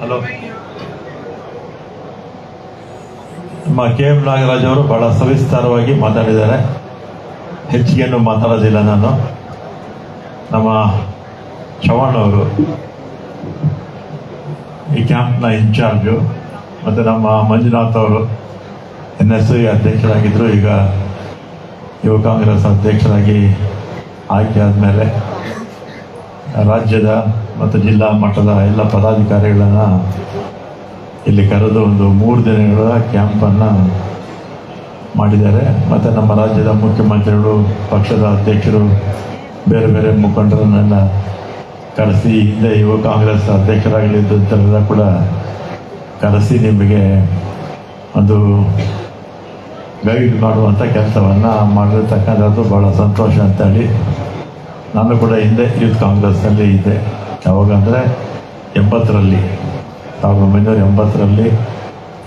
Hello. ನಮ್ಮ K M Nagaraj ಅವರು ಬಹಳ ಸವಿಸ್ತಾರವಾಗಿ ಮಾತಾಡಿದ್ದಾರೆ. ಹೆಚ್ಚಿಗೆಯನ್ನು ಮಾತಾಡೋದಿಲ್ಲ ನಾನು. ನಮ್ಮ ಚವಾಣ್ ಅವರು ಈ ಕ್ಯಾಂಪ್ನ ಇನ್ಚಾರ್ಜು ಮತ್ತು ನಮ್ಮ ಮಂಜುನಾಥ್ ಅವರು ಎನ್ ಎಸ್ ಐ ಅಧ್ಯಕ್ಷರಾಗಿದ್ದರು ಈಗ ಯುವ ಕಾಂಗ್ರೆಸ್ ಅಧ್ಯಕ್ಷರಾಗಿ ಆಯ್ಕೆ ಆದಮೇಲೆ ರಾಜ್ಯದ ಮತ್ತು ಜಿಲ್ಲಾ ಮಟ್ಟದ ಎಲ್ಲ ಪದಾಧಿಕಾರಿಗಳನ್ನು ಇಲ್ಲಿ ಕರೆದು ಒಂದು ಮೂರು ದಿನಗಳ ಕ್ಯಾಂಪನ್ನು ಮಾಡಿದ್ದಾರೆ. ಮತ್ತು ನಮ್ಮ ರಾಜ್ಯದ ಮುಖ್ಯಮಂತ್ರಿಗಳು, ಪಕ್ಷದ ಅಧ್ಯಕ್ಷರು, ಬೇರೆ ಬೇರೆ ಮುಖಂಡರನ್ನೆಲ್ಲ ಕರೆಸಿ ಹಿಂದೆ ಯುವ ಕಾಂಗ್ರೆಸ್ ಅಧ್ಯಕ್ಷರಾಗಲಿದ್ದಂಥವರೆಲ್ಲ ಕೂಡ ಕರೆಸಿ ನಿಮಗೆ ಒಂದು ಗೈಡ್ ಮಾಡುವಂಥ ಕೆಲಸವನ್ನು ಮಾಡಿರ್ತಕ್ಕಂಥದ್ದು ಭಾಳ ಸಂತೋಷ ಅಂತೇಳಿ ನಾನು ಕೂಡ ಹಿಂದೆ ಯೂತ್ ಕಾಂಗ್ರೆಸ್ನಲ್ಲಿ ಇದ್ದೆ. ಯಾವಾಗಂದರೆ ಎಂಬತ್ತರಲ್ಲಿ, ಸಾವಿರದ ಒಂಬೈನೂರ ಎಂಬತ್ತರಲ್ಲಿ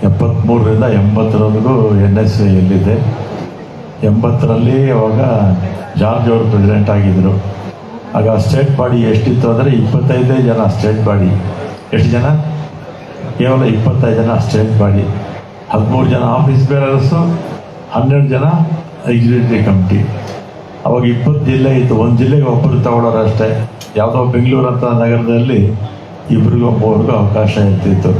ಎಪ್ಪತ್ತ್ಮೂರರಿಂದ ಎಂಬತ್ತರವರೆಗೂ ಎನ್ ಎಸ್ ಎಲ್ಲಿದೆ. ಎಂಬತ್ತರಲ್ಲಿ ಅವಾಗ ಜಾರ್ಜ್ ಅವರು ಪ್ರೆಸಿಡೆಂಟ್ ಆಗಿದ್ದರು ಆಗ ಸ್ಟೇಟ್ ಬಾಡಿ ಎಷ್ಟಿತ್ತು ಅಂದರೆ ಇಪ್ಪತ್ತೈದೇ ಜನ ಸ್ಟೇಟ್ ಬಾಡಿ. ಎಷ್ಟು ಜನ? ಕೇವಲ ಇಪ್ಪತ್ತೈದು ಜನ ಸ್ಟೇಟ್ ಬಾಡಿ. ಹದಿಮೂರು ಜನ ಆಫೀಸ್ ಬೇರರ್ಸು, ಹನ್ನೆರಡು ಜನ ಎಕ್ಸಿಕ್ಯೂಟಿವ್ ಕಮಿಟಿ. ಅವಾಗ ಇಪ್ಪತ್ತು ಜಿಲ್ಲೆ ಇತ್ತು. ಒಂದು ಜಿಲ್ಲೆಗೆ ಒಬ್ಬರು ತಗೊಳ್ಳೋರು ಅಷ್ಟೇ. ಯಾವುದೋ ಬೆಂಗಳೂರು ಅಂತ ನಗರದಲ್ಲಿ ಇಬ್ಬರಿಗೂ ಒಬ್ಬವ್ರಿಗೂ ಅವಕಾಶ ಇರ್ತಿತ್ತು.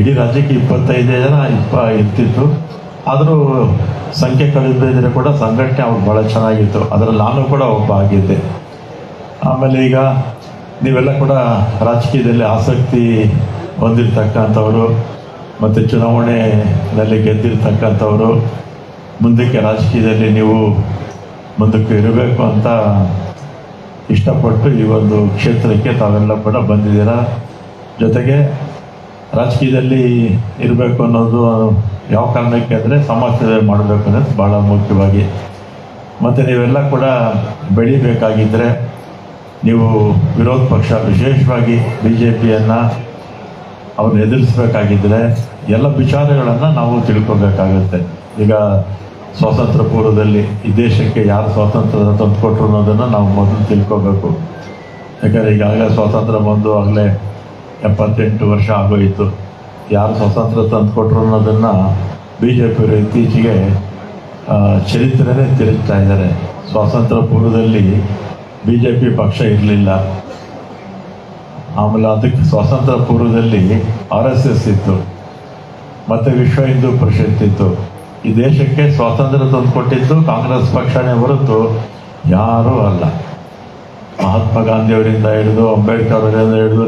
ಇಡೀ ರಾಜ್ಯಕ್ಕೆ ಇಪ್ಪತ್ತೈದೇ ಜನ ಇಪ್ಪ ಇರ್ತಿತ್ತು. ಆದರೂ ಸಂಖ್ಯೆ ಕಡಿಮೆ ಇದ್ರೆ ಕೂಡ ಸಂಘಟನೆ ಅವ್ರು ಭಾಳ ಚೆನ್ನಾಗಿತ್ತು. ಅದರಲ್ಲಿ ನಾನು ಕೂಡ ಒಬ್ಬ ಆಗಿದ್ದೆ. ಆಮೇಲೆ ಈಗ ನೀವೆಲ್ಲ ಕೂಡ ರಾಜಕೀಯದಲ್ಲಿ ಆಸಕ್ತಿ ಹೊಂದಿರತಕ್ಕಂಥವರು ಮತ್ತು ಚುನಾವಣೆಯಲ್ಲಿ ಗೆದ್ದಿರ್ತಕ್ಕಂಥವರು. ಮುಂದಕ್ಕೆ ರಾಜಕೀಯದಲ್ಲಿ ನೀವು ಮುಂದಕ್ಕೆ ಇರಬೇಕು ಅಂತ ಇಷ್ಟಪಟ್ಟು ಈ ಒಂದು ಕ್ಷೇತ್ರಕ್ಕೆ ತಾವೆಲ್ಲ ಕೂಡ ಬಂದಿದ್ದೀರಾ? ಜೊತೆಗೆ ರಾಜಕೀಯದಲ್ಲಿ ಇರಬೇಕು ಅನ್ನೋದು ಯಾವ ಕಾರಣಕ್ಕೆ ಅಂದರೆ ಸಮಾಜ ಸೇವೆ ಮಾಡಬೇಕು ಅನ್ನೋದು ಭಾಳ ಮುಖ್ಯವಾಗಿ. ಮತ್ತು ನೀವೆಲ್ಲ ಕೂಡ ಬೆಳಿಬೇಕಾಗಿದ್ದರೆ ನೀವು ವಿರೋಧ ಪಕ್ಷ ವಿಶೇಷವಾಗಿ ಬಿ ಜೆ ಪಿಯನ್ನು ಅವ್ರನ್ನ ಎದುರಿಸ್ಬೇಕಾಗಿದ್ದರೆ ಎಲ್ಲ ವಿಚಾರಗಳನ್ನು ನಾವು ತಿಳ್ಕೊಬೇಕಾಗುತ್ತೆ. ಈಗ ಸ್ವಾತಂತ್ರ್ಯ ಪೂರ್ವದಲ್ಲಿ ಈ ದೇಶಕ್ಕೆ ಯಾರು ಸ್ವಾತಂತ್ರ್ಯ ತಂದುಕೊಟ್ರು ಅನ್ನೋದನ್ನು ನಾವು ಮೊದಲು ತಿಳ್ಕೊಬೇಕು. ಯಾಕಂದರೆ ಈಗಾಗಲೇ ಸ್ವಾತಂತ್ರ್ಯ ಬಂದು ಆಗಲೇ ಎಪ್ಪತ್ತೆಂಟು ವರ್ಷ ಆಗೋಯಿತು. ಯಾರು ಸ್ವಾತಂತ್ರ್ಯ ತಂದುಕೊಟ್ರು ಅನ್ನೋದನ್ನು ಬಿ ಜೆ ಪಿಯವರು ಇತ್ತೀಚೆಗೆ ಚರಿತ್ರೆಯೇ ತಿರುಗ್ತಾ ಇದ್ದಾರೆ. ಸ್ವಾತಂತ್ರ್ಯ ಪೂರ್ವದಲ್ಲಿ ಬಿ ಜೆ ಪಿ ಪಕ್ಷ ಇರಲಿಲ್ಲ. ಆಮೇಲೆ ಅದಕ್ಕೆ ಸ್ವಾತಂತ್ರ್ಯ ಪೂರ್ವದಲ್ಲಿ ಆರ್ ಎಸ್ ಎಸ್ ಇತ್ತು. ಮತ್ತು ವಿಶ್ವ ಹಿಂದೂ ಪರಿಷತ್ ಇತ್ತು. ಈ ದೇಶಕ್ಕೆ ಸ್ವಾತಂತ್ರ್ಯ ತಂದುಕೊಟ್ಟಿದ್ದು ಕಾಂಗ್ರೆಸ್ ಪಕ್ಷನೇ ಹೊರತು ಯಾರೂ ಅಲ್ಲ. ಮಹಾತ್ಮ ಗಾಂಧಿಯವರಿಂದ ಹಿಡಿದು ಅಂಬೇಡ್ಕರ್ ಅವರಿಂದ ಹಿಡಿದು